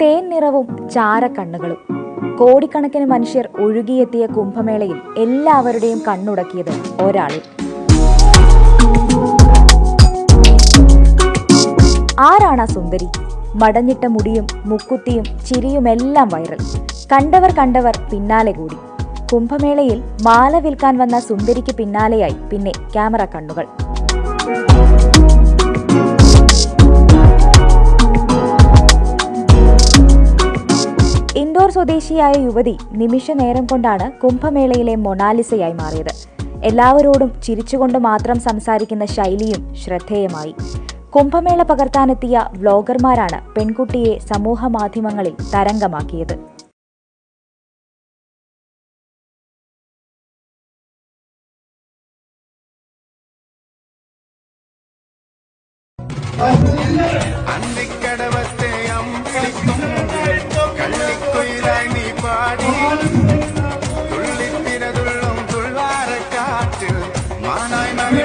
തേൻ നിറവും ചാരക്കണ്ണുകളും. കോടിക്കണക്കിന് മനുഷ്യർ ഒഴുകിയെത്തിയ കുംഭമേളയിൽ എല്ലാവരുടെയും കണ്ണുടക്കിയത് ഒരാളിൽ. ആരാണ് ആ സുന്ദരി? മടഞ്ഞിട്ട മുടിയും മുക്കുത്തിയും ചിരിയുമെല്ലാം വൈറൽ. കണ്ടവർ കണ്ടവർ പിന്നാലെ കൂടി. കുംഭമേളയിൽ മാല വിൽക്കാൻ വന്ന സുന്ദരിക്ക് പിന്നാലെയായി പിന്നെ ക്യാമറ കണ്ണുകൾ. ഇൻഡോർ സ്വദേശിയായ യുവതി നിമിഷ നേരം കൊണ്ടാണ് കുംഭമേളയിലെ മൊണാലിസയായി മാറിയത്. എല്ലാവരോടും ചിരിച്ചുകൊണ്ട് മാത്രം സംസാരിക്കുന്ന ശൈലിയും ശ്രദ്ധേയമായി. കുംഭമേള പകർത്താനെത്തിയ വ്ലോഗർമാരാണ് പെൺകുട്ടിയെ സമൂഹ മാധ്യമങ്ങളിൽ തരംഗമാക്കിയത്. துள்ளித்தின துள்ளும் துள்வார காற்றில் மானாய் மகிழ்